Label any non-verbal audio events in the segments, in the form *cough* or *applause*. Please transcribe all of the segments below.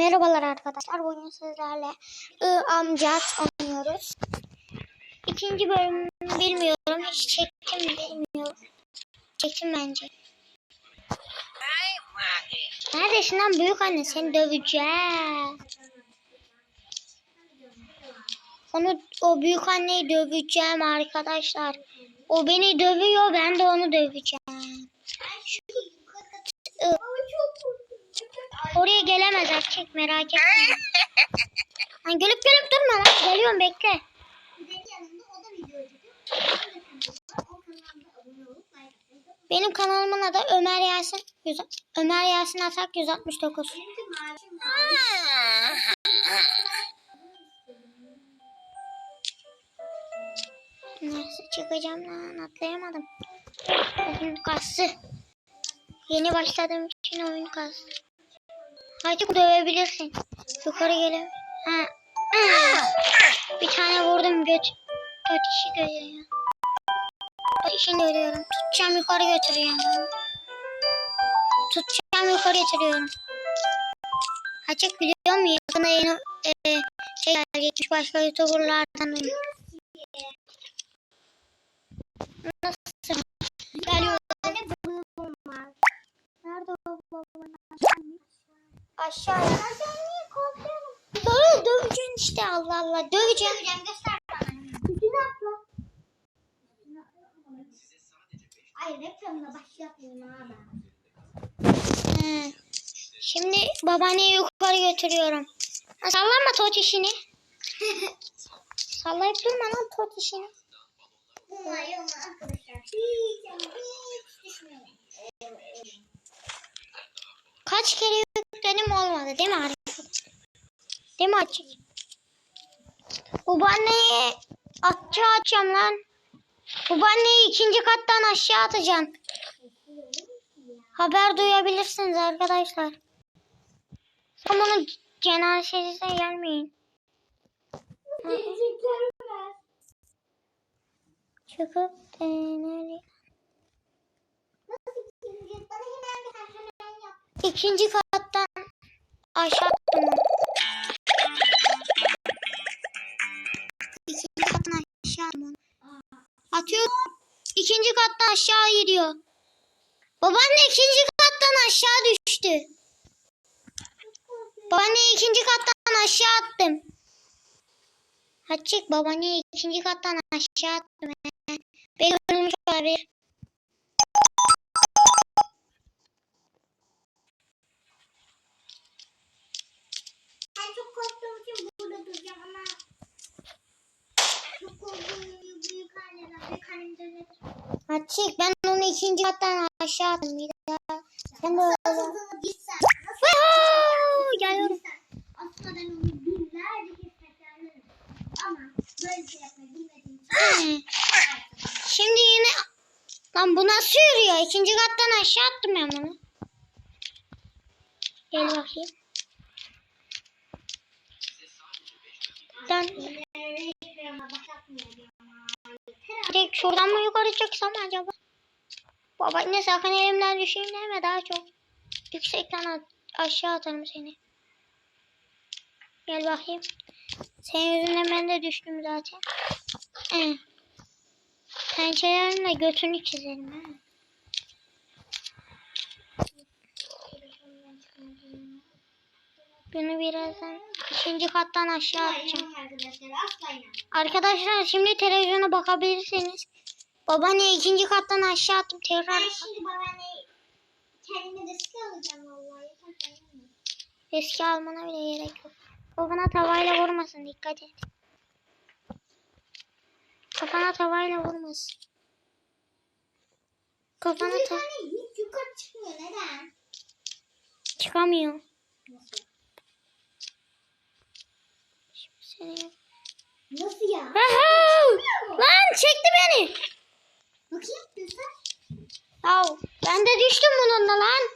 Merhabalar arkadaşlar. Bugün sizlerle I amcat oynuyoruz. İkinci bölüm bilmiyorum. Hiç çektim mi bilmiyorum. Çektim bence. Neredesin lan büyük anne? Seni döveceğim. Onu o büyük anneyi döveceğim arkadaşlar. O beni dövüyor, ben de onu döveceğim. Şu- Gelemez erkek merak etme. Lan gelip gelip durma lan. Geliyorum bekle. Benim kanalımın adı Ömer Yasin. Yüz- Ömer Yasin Atak 169. Neyse çıkacağım lan atlayamadım. Oyun kastı. Yeni başladığım için oyun kastı. Hadi dövebilirsin. Yukarı gelin. Ha. Bir tane vurdum göt. Göt işi görüyor. İşini görüyorum. Tutacağım yukarı götürüyorum. Tutacağım yukarı götürüyorum. Açık biliyor musun? Yakında yeni e, şey gelecekmiş başka youtuberlardan. Nasıl? Geliyor. Nerede o babanın Aşağı. Böyle döveceksin işte Allah Allah. Döveceğim. Döveceğim göster bana. Üstüne atla. Ay reklamına başlatmayayım abi. He. Şimdi babaanneyi yukarı götürüyorum. Ha, sallama tot işini. *laughs* Sallayıp durma lan tot işini. Kaç kere yükledim olmadı değil mi Arif? Değil mi açık? Babaanneyi atçı atacağım lan. Babaanneyi ikinci kattan aşağı atacağım. Haber duyabilirsiniz arkadaşlar. Sen bunu cenazesine gelmeyin. Çıkıp deneli. İkinci kattan aşağı attım. İkinci kattan aşağı attım onu. Atıyorum. İkinci kattan aşağı gidiyor. Babaanne ikinci kattan aşağı düştü. Babaanne ikinci kattan aşağı attım. Açık babaanne ikinci kattan aşağı attım. Beni ölmüş olabilir. Korktuğum için burada duracağım ama çok korktuğum büyük anneler büyük annem döner. Açık ben onu ikinci kattan aşağı attım. Bir daha. Sen de öyle. Nasıl gitsen, Woohoo! Geliyorum. gitsen aslında ben onu. Ama böyle bir şey yapmayı bilmediğim için Şimdi yine lan bu nasıl yürüyor? İkinci kattan aşağı attım ben bunu. Gel bakayım. Başlatmayacağım. direkt şuradan mı yukarı çıksam acaba? Babaanne sakın elimden düşeyim deme daha çok. Yüksekten aşağı atarım seni. Gel bakayım. Senin yüzünden ben de düştüm zaten. Eh. Pençelerinle götünü çizerim ha. Bunu birazdan ikinci kattan aşağı atacağım. Arkadaşlar şimdi televizyona bakabilirsiniz. Babaanne ikinci kattan aşağı attım tekrar. Ben şimdi babaanneyi kendime de sıkı alacağım vallahi. Eski almana bile gerek yok. Kafana tavayla vurmasın dikkat et. Kafana tavayla vurmasın. Kafana Bir ta tane hiç yukarı çıkmıyor neden? çıkamıyor. Nasıl? Seni... Nasıl ya? Aha! Lan çekti beni. Bakayım göster. Yav ben de düştüm bununla lan.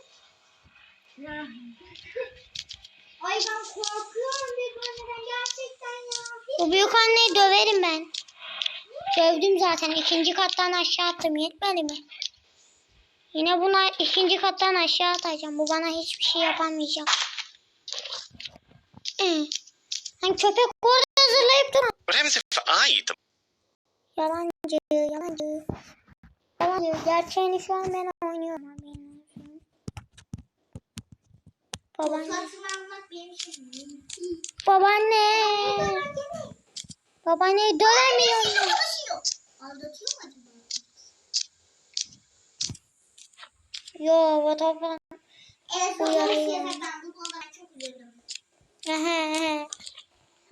*laughs* Ay ben korkuyorum bir anneden gerçekten ya. Bu büyük anneyi döverim ben. Dövdüm zaten. ikinci kattan aşağı attım. Yetmedi mi? Yine buna ikinci kattan aşağı atacağım. Bu bana hiçbir şey yapamayacak. Hani köpek orada hazırlayıp durun. What happens if I eat them? Yalancı, yalancı. Yalancı. Gerçeğini şu an ben oynuyorum. olsun. Babaanne. Babaanne. Babaanneyi dövemiyorum. Aldatıyor. Mu acaba? Yo, fotoğrafı. Evet, Uyarı sonra ya. siyaseten bu konuda ben çok üzüldüm.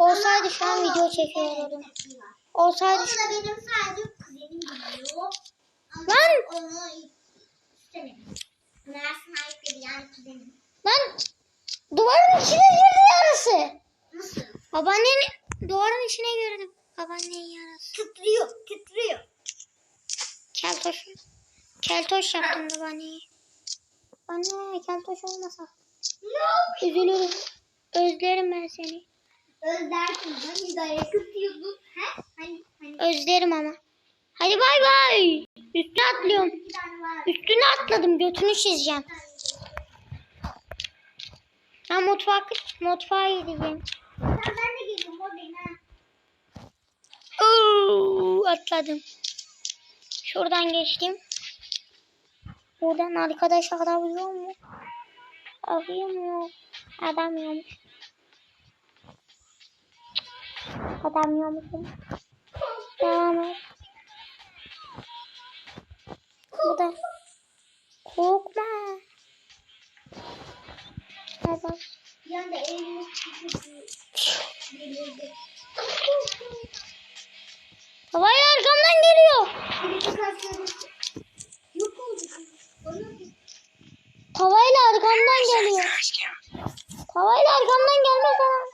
Olsaydı şu an video çekiyordum. Olsaydı da benim sadece kuzenim biliyor. Lan! onu istemedim. Mersin ayıpları yani kuzenim. Lan duvarın içine girdi yarısı. Nasıl? Babaannenin duvarın içine girdim. Babaannenin yarısı. Titriyor, titriyor. Keltoş. Keltoş yaptım babaanneyi. Anne keltoş olmasa. No. Üzülürüm. Özlerim ben seni. Özlersin. Hani. He? Hani, hani. Özlerim ama. Hadi bay bay. Üstüne atlıyorum. Üstüne atladım. Götünü çizeceğim. Ha mutfak, mutfağa gideceğim. Ben de. Oo, atladım. Şuradan geçtim. Buradan arkadaş arabiliyor mu? Arayamıyor. Aramıyormuş. Aramıyormuşum. Devam et. Burada. Korkma. Evet. Bir anda elini. Havaya arkamdan geliyor. Tavayla arkamdan geliyor. Tavayla arkamdan gelmez ha.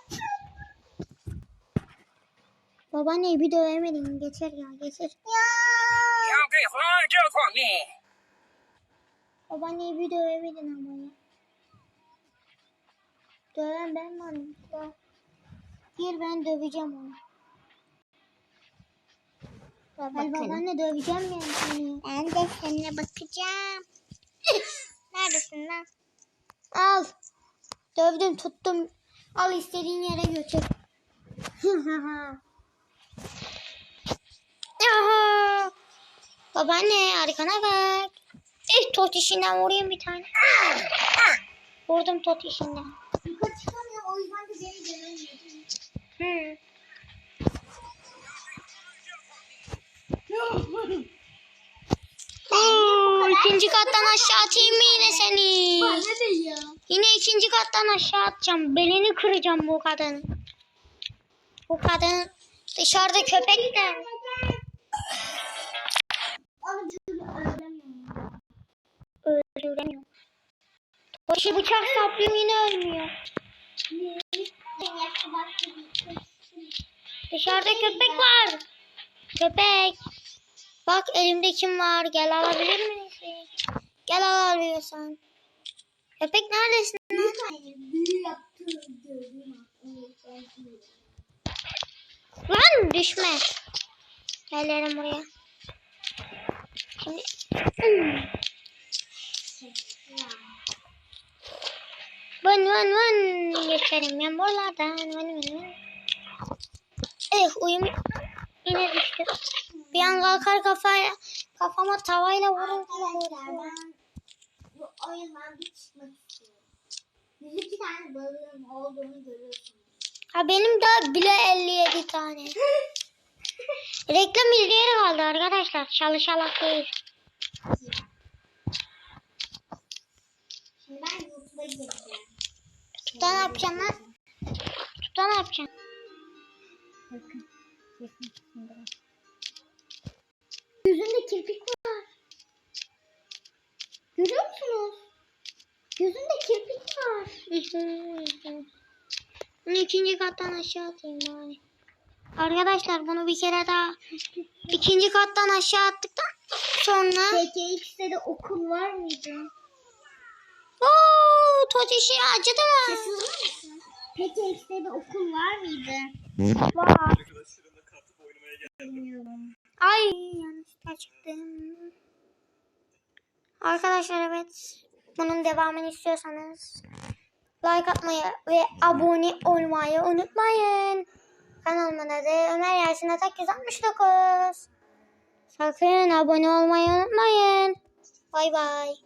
Babaanneyi bir dövemedin. Geçer ya geçer. Ya. Babaanneyi bir dövemedin ama ya. Döven ben mi anladım? Gir ben döveceğim onu. Ben Bakalım. babaanne döveceğim yani seni. Ben de seninle bakacağım. *laughs* Neredesin lan? Al. Dövdüm tuttum. Al istediğin yere götür. *laughs* Aha. Babaanne arkana bak. Eh tot işinden vurayım bir tane. Vurdum tot işinden. Yukarı çıkamıyor o yüzden de beni göremiyor. Hmm. Oo, ikinci kattan aşağı atayım mı yine seni? Yine ikinci kattan aşağı atacağım. Belini kıracağım bu kadının. Bu kadın dışarıda köpekten. Onu cümle öğrenemiyorum. Öldüremiyor. Başı bıçak saplıyorum yine ölmüyor. Dışarıda köpek var. Köpek. Bak elimde kim var? Gel alabilir misin? Gel al alıyorsan. Köpek neredesin? Lan düşme. Gelirim buraya. Şimdi Vın vın vın geçerim ben buralardan vın vın vın. Eh uyum yine düştü. Bir an kalkar kafaya kafama tavayla vurur Arkadaşlar ben bu oyundan bir çıkmak istiyorum. 102 tane balığım olduğunu görüyorsunuz. Ha benim daha bile 57 tane. *laughs* Reklam izleyeri kaldı arkadaşlar. Çalışarak değil. Şimdi ben YouTube'a gireceğim. Tuta ne yapacaksın lan? Tuta ne yapacaksın? Bakın. Yüzünde kirpik var. Görüyor musunuz? Yüzünde kirpik var. İkinci kattan aşağı atayım bari. Arkadaşlar bunu bir kere daha ikinci kattan aşağı attıktan sonra Peki X'te de okul var mıydı? ooo tot işi acıdı mı? Musun? Peki X'te de okul var mıydı? Var. Bilmiyorum. Ay yanlışlıkla çıktım. Arkadaşlar evet bunun devamını istiyorsanız like atmayı ve abone olmayı unutmayın. Kanalımın adı Ömer Yasin Atak 169. Sakın abone olmayı unutmayın. Bay bay.